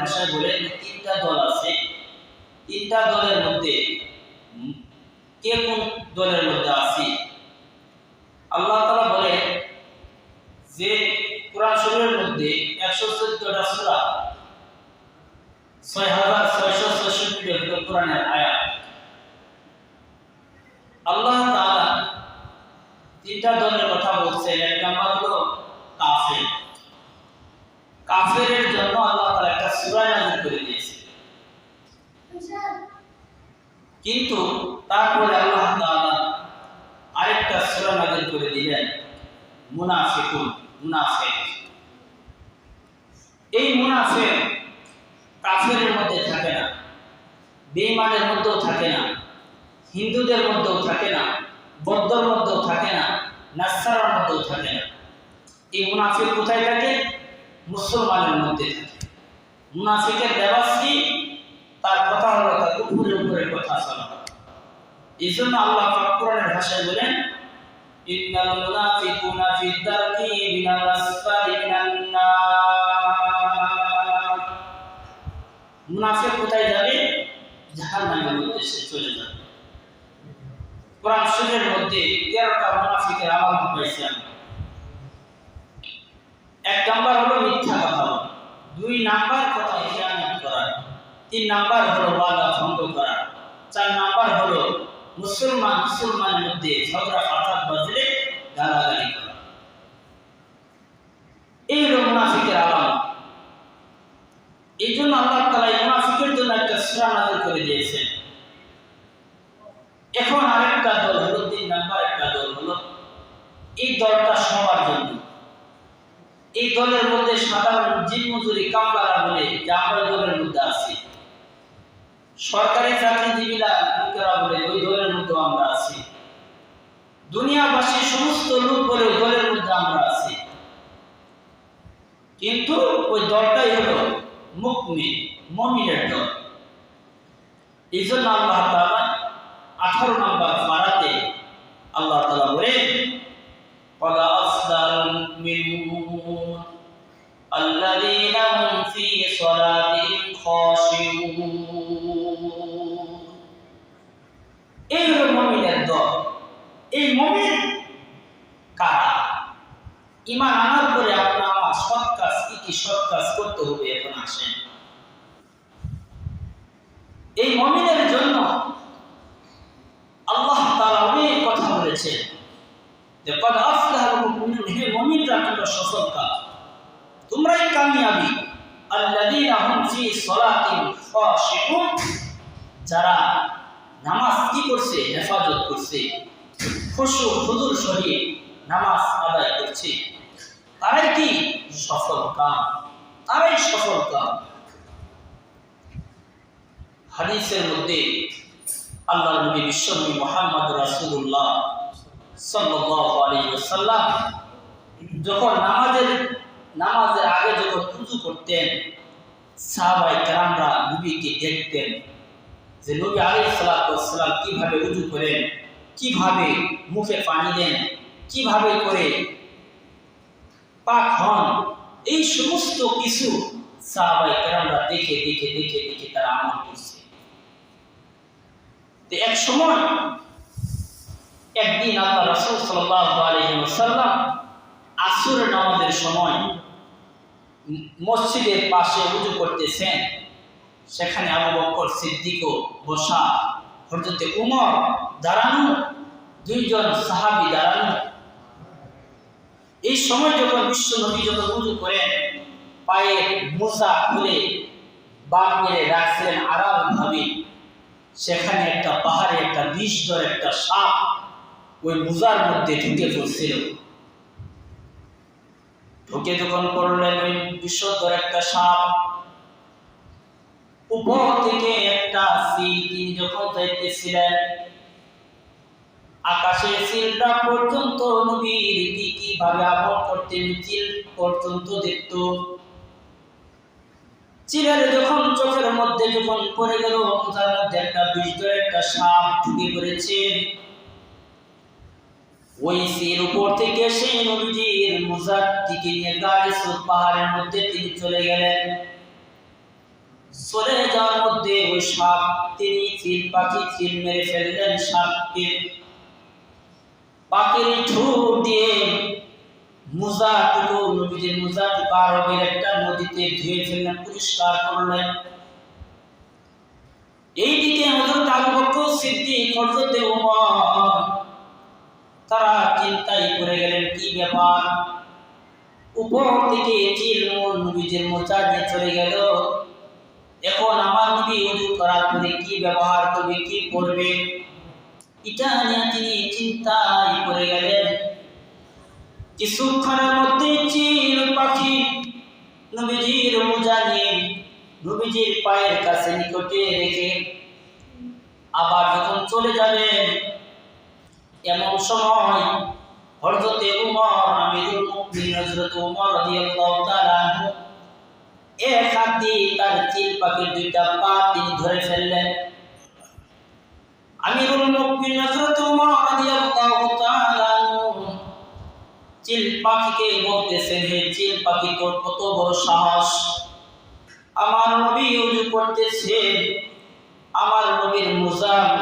ভাষায় বলে তিনটা দল আছে, তিনটা দলের মধ্যে কে কোন দলের মধ্যে আছি? আল্লাহ তালা বলে যে কোরআন শরীফের মধ্যে একশো চোদ্দটা সূরা ছয় হাজার ছয়শো ছয়ষট্টি কোরআনের আয়াত। আল্লাহ তাআলা তিনটা দলের কথা বলছে এক নাম্বার হলো কাফের। কাফেরের সূরা করে দিয়েছে কিন্তু তারপরে আল্লাহ তাআলা আরেকটা সূরা নাযিল করে দিলেন, মুনাফিকুন, মুনাফিক। এই মুনাফিক মধ্যে থাকে না, বেঈমানের মধ্যেও থাকে না, হিন্দুদের মধ্যেও থাকে না, বৌদ্ধর মধ্যেও থাকে না, নাসারার মধ্যেও থাকে না। এই মুনাফিক কোথায় থাকে? মুসলমানের মধ্যে থাকে। মুনাফিকের ব্যবস্থা কি তার কথা হলো তার উপরে উপরে কথা চলা। এই জন্য আল্লাহ কোরআনের ভাষায় বলেন, ইন্নাল মুনাফিকুনা মিনাল মুনাফিক কোথায় যাবে? জাহান্নামের চলে যাবে। কোরআন মধ্যে মুনাফিকের আলামত পাইছি এক নাম্বার হলো মিথ্যা কথা। দুই নাম্বার কথা খেয়ানত করা তিন নাম্বার হলো ওয়াদা ভঙ্গ করা। চার নাম্বার হলো মুসলমান মুসলমানের মধ্যে ঝগড়া, ফাসাদ বাজলে গালাগালি করা। এই হলো মুনাফিকের আলামত। এই জন্য আল্লাহ তালা মুনাফিকের জন্য একটা সূরা নাযিল করে দিয়েছেন। এখন আরেকটা দল হলো তিন নাম্বার একটা দল হলো এই দলটা সবার জন্য। এই দলের মধ্যে সাধারণ জিন মজুরি কামলারা বলে যে আমরা দলের মধ্যে আছি। সরকারি চাকরিজীবীরা লোকেরা বলে ওই দলের মধ্যে আমরা আছি। দুনিয়াবাসী সমস্ত লোক বলে ওই দলের মধ্যে আমরা আছি। কিন্তু ওই দলটাই হলো মুকমিন মমিনের দল। এই জন্য আল্লাহ তাআলা আঠারো নম্বর পারাতে আল্লাহ তালা বলেন صلاتهم خاشعون এই হলো মমিনের দল এই মমিন কারা ইমান আনার পরে আপনার আমার সৎ কাজ কি কি সৎ কাজ করতে হবে এখন আসেন এই মমিনের জন্য আল্লাহ তাআলা অনেক কথা বলেছেন যে কদ আফলাহাল মুমিনুন হে মুমিনরা তোমরা সফল কাজ তোমরাই কামিয়াবি আল্লাযীনা হুম ফি সালাতিহিম খাশিউন, যারা নামাজ কি করছে? হেফাজত করছে। খুশু হুজুর নামাজ আদায় করছে। তারাই কি সফল কাম? তারাই সফল কাম। হাদিসের মধ্যে আল্লাহ নবী বিশ্বনবী মুহাম্মদ রাসূলুল্লাহ সাল্লাল্লাহু আলাইহি ওয়াসাল্লাম যখন নামাজের নামাজের আগে যখন উযু করতেন, সাহাবাই কেরামরা নবীকে দেখতেন যে নবী আলাইহিস সালাতু ওয়াসসালাম কীভাবে উযু করেন, কীভাবে মুখে পানি দেন, কীভাবে করে পাক হন, এই সমস্ত কিছু সাহাবাই কেরামরা দেখে দেখে দেখে দেখে তারা আমল করছে। এক সময় একদিন আল্লাহ রাসূল সাল্লাল্লাহু আলাইহি ওয়াসাল্লাম আসরের নামাজের সময় মসজিদের পাশে উজু করতেছেন। সেখানে আবু বকর সিদ্দিকও বসা হযরতে উমর দাঁড়ানো, দুইজন সাহাবি দাঁড়ানো। এই সময় যখন বিশ্ব নবী যখন উজু করেন, পায়ে মোজা খুলে বাদ মেরে রাখছিলেন আরাম ভাবে। সেখানে একটা পাহাড়ে একটা বিষধর একটা সাপ ওই মোজার মধ্যে ঢুকে পড়ছিল। ঢুকে যখন পড়লেন ওই বিষধর একটা সাপ, উপর থেকে একটা সিল যখন যাইতেছিলেন আকাশে সিলটা পর্যন্ত নবীর কি কীভাবে আমল করতেন চিল পর্যন্ত দেখত। চিলের যখন চোখের মধ্যে যখন পড়ে গেল তার মধ্যে একটা বিষধর একটা সাপ ঢুকে পড়েছে। ওই সির উপর থেকে সেই নবীজির মুজার দিকে নিয়ে গাড়ি পাহাড়ের মধ্যে তিনি চলে গেলেন। চলে যাওয়ার মধ্যে ওই সাপ তিনি চিল পাখি চিল মেরে ফেললেন সাপকে। পাখির ঠোঁট দিয়ে মুজাটুকু নবীজির মুজাটুকু আরবের একটা নদীতে ধুয়ে ফেললেন, পরিষ্কার করলেন। এইদিকে হযরত আবু বকর সিদ্দিক, হযরত ওমর তারা চিন্তায় করে গেলেন, কি ব্যাপার? উপর থেকে চিল নবীজির মোচা দিয়ে চলে গেল। এখন আমার নবী উজু করার পরে কি ব্যবহার করবে, কি করবে এটা নিয়ে তিনি চিন্তায় পড়ে গেলেন। কিছুক্ষণের মধ্যে চিল পাখি নবীজির মোজা নিয়ে নবীজির পায়ের কাছে নিকটে রেখে আবার যখন চলে যাবেন এমন সময় হযরতে উমর, আমিরুল মুমিনিন, হযরত উমর রাদিয়াল্লাহু তাআলা এক হাত তার চিল পাখির দুইটা পা তিনি ধরে ফেললেন। আমিরুল মুমিনিন, হযরত উমর রাদিয়াল্লাহু তাআলা চিল পাখিকে বলতেছেন, হে চিল পাখি, তোর কত বড় সাহস। আমার নবী উজু করতেছে। আমার নবীর মুজাম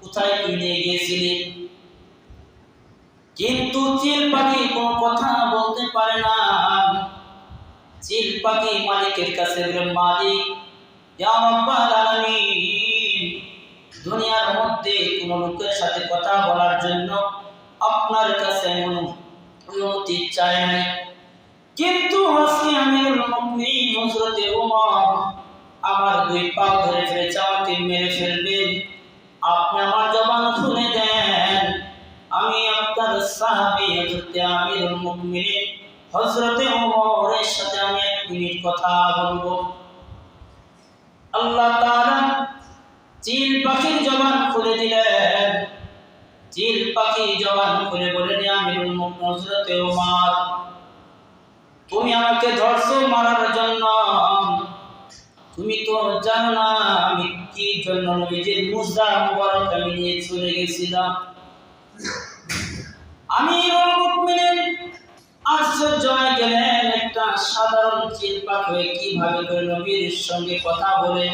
কোথায় তুই নিয়ে গিয়েছিলি? কিন্তু চিল পাখি কোনো কথা বলতে পারে না। চিল পাখি মালিকের কাছে মালিক দুনিয়ার মধ্যে কোনো লোকের সাথে কথা বলার জন্য আপনার কাছে অনুমতি চাই নাই। কিন্তু আজকে আমিরুল মুমিনিন হযরতে আমার দুই পা ধরে ফেলেছে, আমাকে মেরে ফেলবেন। আপনি আমার জবান খুলে দেন। আমি তুমি আমাকে ধরছো মারার জন্য। তুমি তো জানো না আমি কি জন্য নবীজির মুজা নিয়ে চলে গেছিলাম। আমি মুমিনিন। আশ্চর্য হয়ে গেলেন একটা সাধারণ চিলপাক হয়ে কীভাবে করে নবীর সঙ্গে কথা বলে।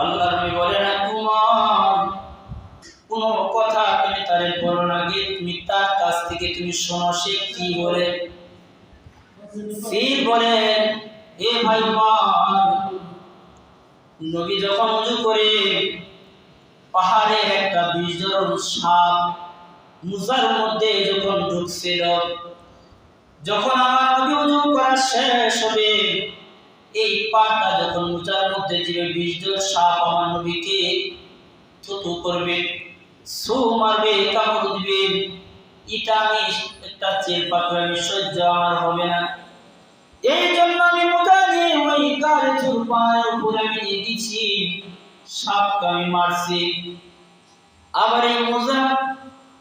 আল্লাহ নবী বলেন তোমার কোন কথা তুমি তারে বলো না গিয়ে তুমি তার কাছ থেকে তুমি শোনো, সে কি বলে? ফির বলেন হে ভাই নবী যখন উজু করে পাহাড়ের একটা বিজরণ সাপ মুজার মধ্যে যখন ঢুকছিল, যখন আমার নবী উজু করা শেষ হবে, এই পাটা যখন মুজার মধ্যে যে বিজর সাপ আমার নবীকে থুতু করবে সু মারবে, কামড় দিবে। এটা আমি একটা চেল পাখি, আমি সহ্য আমার হবে না। এই জন্য আমি মোটা ওই গাড়ি চুল পায়ের উপরে আমি নিয়ে গেছি সাপকে আমি মারছি। আবার এই মোজা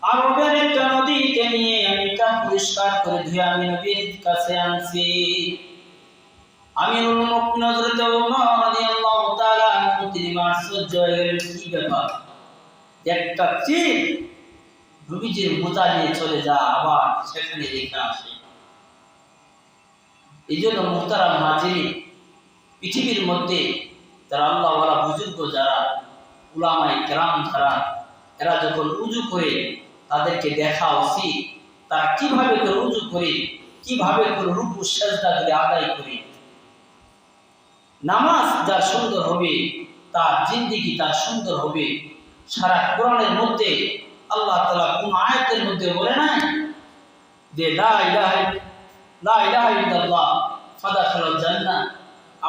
আরবের একটা নদীকে নিয়ে আমি এটা পরিষ্কার করে ধুয়ে আমি নবীর কাছে আনছি। আমি কি ব্যাপার? একটা মোজা নিয়ে চলে যা, আবার সেখানে রেখে আসে। এই জন্য মোহতারাম হাজিরি পৃথিবীর মধ্যে তারা আল্লাহওয়ালা বুজুর্গ, যারা উলামাই কেরাম, যারা, এরা যখন উজু করে তাদেরকে দেখা উচিত। তারা কীভাবে করে উজু করে, কীভাবে করে রূপু সেজদা করে আদায় করে। নামাজ যার সুন্দর হবে, তার জিন্দিগি তার সুন্দর হবে। সারা কোরআনের মধ্যে, আল্লাহ তালা কোন আয়াতের মধ্যে বলে নাই যে জান্নাহ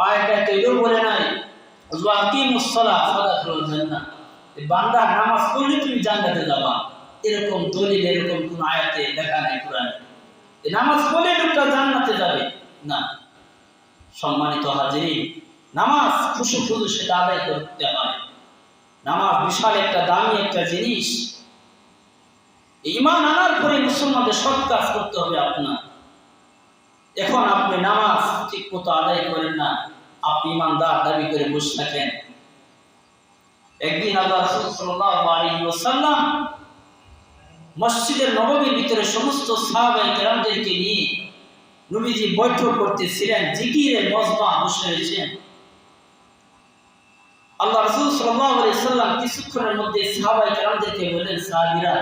আয়াতটা কেউ বলে নাই বান্দা নামাজ পড়লে তুমি জান্নাতে যাবা। এরকম দলিল, এরকম কোন আয়াতে লেখা নাই কোরআনে। নামাজ পড়লে লোকটা জান্নাতে যাবে। না। সম্মানিত হাজিরিন, নামাজ খুশু খুশু সেটা আদায় করতে হয়। নামাজ বিশাল একটা দামি একটা জিনিস। ইমান আনার পরে মুসলমানদের সৎ কাজ করতে হবে আপনার। এখন আপনি নামাজ ঠিক মতো আদায় করেন না, আপনি ইমানদার দাবি করে বসে থাকেন। একদিন আল্লাহ সাল্লাম মসজিদের নবমীর ভিতরে সমস্ত সাহাবাই কেরামদেরকে নিয়ে নবীজি বৈঠক করতেছিলেন জিকিরের মজমা বসে রয়েছেন। আল্লাহ রসুল সাল্লাম কিছুক্ষণের মধ্যে সাহাবাই কেরামদেরকে বললেন, সাহাবীরা,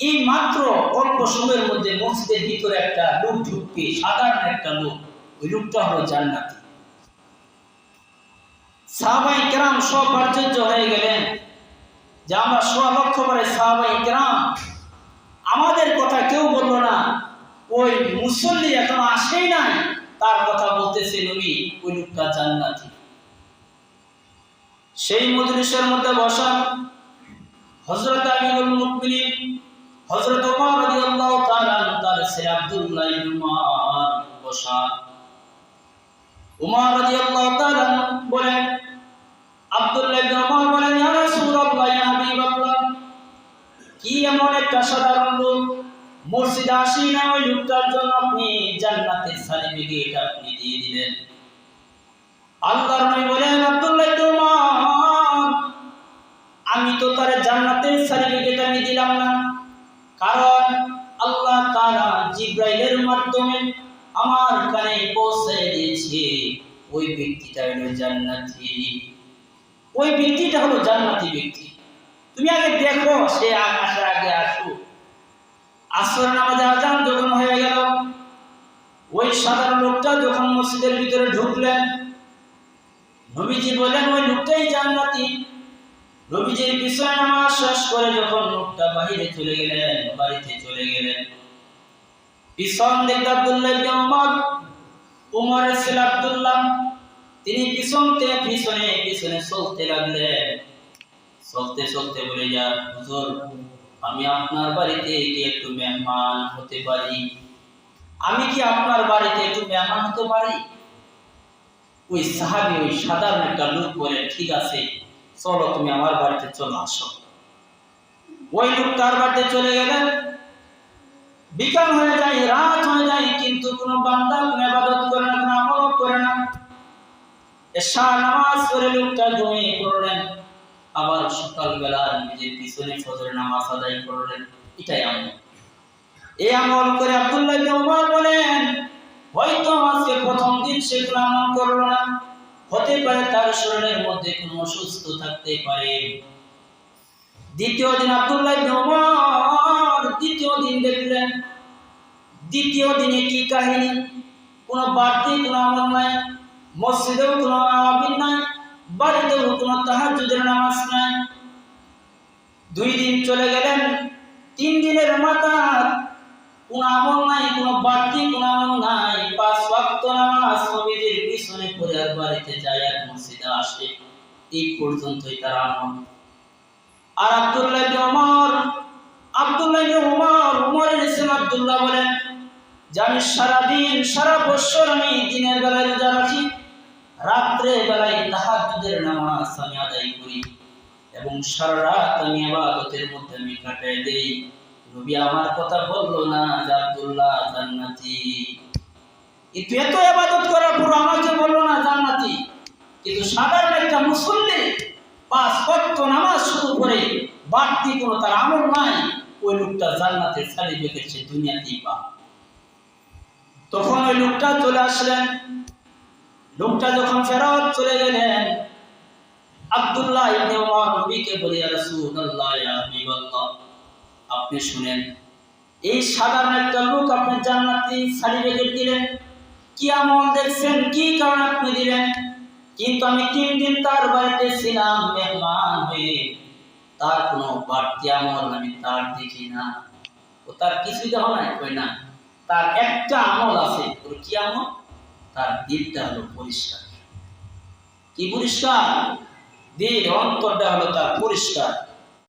এই মাত্র অল্প সময়ের মধ্যে মসজিদের ভিতরে একটা লোক ঢুকবে, সাধারণ একটা লোক, ওই লোকটা হলো জান্নাতি। সাহাবাই কেরাম সব আশ্চর্য হয়ে গেলেন। যে আমরা সোয়া লক্ষ করে সাহাবাই কেরাম আমাদের কথা কেউ বলল না। ওই মুসল্লি এখন আসেই নাই, তার কথা বলতেছে নবী, ওই লোকটা জান্নাতি। সেই মজলিসের মধ্যে বসা হযরত আমিরুল মুমিনিন, হযরত ওমর রাদিয়াল্লাহু তাআলা তার ছেলে আব্দুল্লাহ ইবনে উমর বসা উমর রাদিয়াল্লাহু তাআলা আমি তো তার জান্নাতের সার্টিফিকেট আমি দিলাম না। কারণ আল্লাহ তাআলা জিব্রাইলের মাধ্যমে আমার কানে পৌঁছে দিয়েছে, ওই ব্যক্তিটা হলো জান্নাতি। ওই ব্যক্তিটা হলো জান্নাতি ব্যক্তি। তুমি আগে দেখো সে আসার আগে আসুক। আসর নামাজে আজান যখন হয়ে গেল, ওই সাধারণ লোকটা যখন মসজিদের ভিতরে ঢুকলেন, নবীজি বললেন, ওই লোকটাই জান্নাতি। নবীজির পিছনে নামাজ শেষ করে যখন লোকটা বাহিরে চলে গেলেন, বাড়িতে চলে গেলেন, পিছন দিকে আব্দুল্লাহ ইবনে উমর, উমরের আব্দুল্লাহ, তিনি পিছন থেকে পিছনে পিছনে চলতে লাগলেন। চলতে চলতে বলে যা, হুজুর, আমি আপনার বাড়িতে কি একটু মেহমান হতে পারি? আমি কি আপনার বাড়িতে একটু মেহমান হতে পারি? ওই সাহাবি, ওই সাধারণ একটা লোক বলে, ঠিক আছে, চলো তুমি আমার বাড়িতে চলে আসো। ওই লোক তার বাড়িতে চলে গেলেন বিকাল হয়ে যায়, রাত হয়ে যায়, কিন্তু কোনো বান্দা, কোনো ইবাদত করে না, কোনো আমল করে না। এশা নামাজ করে লোকটা ঘুমিয়ে পড়লেন। আবার সকালবেলা নিজের পিছনে ফজরের নামাজ আদায় করলেন, এটাই আমল। এই আমল করে আব্দুল্লাহ উমর বলেন, হয়তো আজকে প্রথম দিন সে কোনো আমল করল না। হতে পারে তার শরীরের মধ্যে কোনো অসুস্থ থাকতে পারে। দ্বিতীয় দিন আব্দুল্লাহ উমর দ্বিতীয় দিন দেখলেন, দ্বিতীয় দিনে কি কাহিনী? কোনো বাড়তি কোনো আমল নাই, মসজিদেও কোনো আবির নাই বাড়িতেও কোনো তাহাজ্জুদের নামাজ নাই। দুই দিন চলে গেলেন। তিন দিনের মাথার কোন আমল নাই, কোন বাড়তি কোন আমল নাই। পাঁচ ওয়াক্ত নামাজ নবীদের পিছনে পড়ে আর বাড়িতে যায় আর মসজিদে আসে। এই পর্যন্তই তার আমল। আর আব্দুল্লাহ ওমর আব্দুল্লাহ ওমর ওমরের ইসলাম আব্দুল্লাহ বলেন, যে আমি সারাদিন, সারা বছর আমি দিনের বেলায় রোজা রাখি রাত্রে বেলায় তাহাজ্জুদের নামাজ আমি আদায় করি এবং সারা রাত আমি ইবাদতের মধ্যে আমি কাটাই দেই। নবী আমার কথা বলল, না আব্দুল্লাহ জান্নাতি। কিন্তু এত ইবাদত করার পর আমাকে বলল, না, জান্নাতি। কিন্তু সাধারণ একটা মুসল্লি পাঁচ ওয়াক্ত নামাজ শুরু করে বাড়তি কোনো তার আমল নাই, ওই লোকটা জান্নাতের সার্টিফিকেট সে দুনিয়াতেই পা। তখন ওই লোকটা চলে আসলেন। লোকটা যখন ফেরত চলে গেলেন, আব্দুল্লাহ ইবনে ওমর নবীকে বলে, ইয়া রাসূলুল্লাহ, ইয়া হাবিবাল্লাহ, আপনি শুনেন, এই সাধারণ একটা লোক আপনি জান্নাতি সার্টিফিকেট দিলেন। কি আমল দেখছেন? কি কারণ আপনি দিলেন? কিন্তু আমি তিন দিন তার বাড়িতে ছিলাম, মেহমান হয়ে। তার কোনো বাড়তি আমল আমি তার দেখি না। ও তার কিছুই দেওয়া নাই কই না। তার একটা আমল আছে। ওর কি আমল? তার দিলটা হলো পরিষ্কার। কি পরিষ্কার? দিল অন্তরটা হলো তার পরিষ্কার।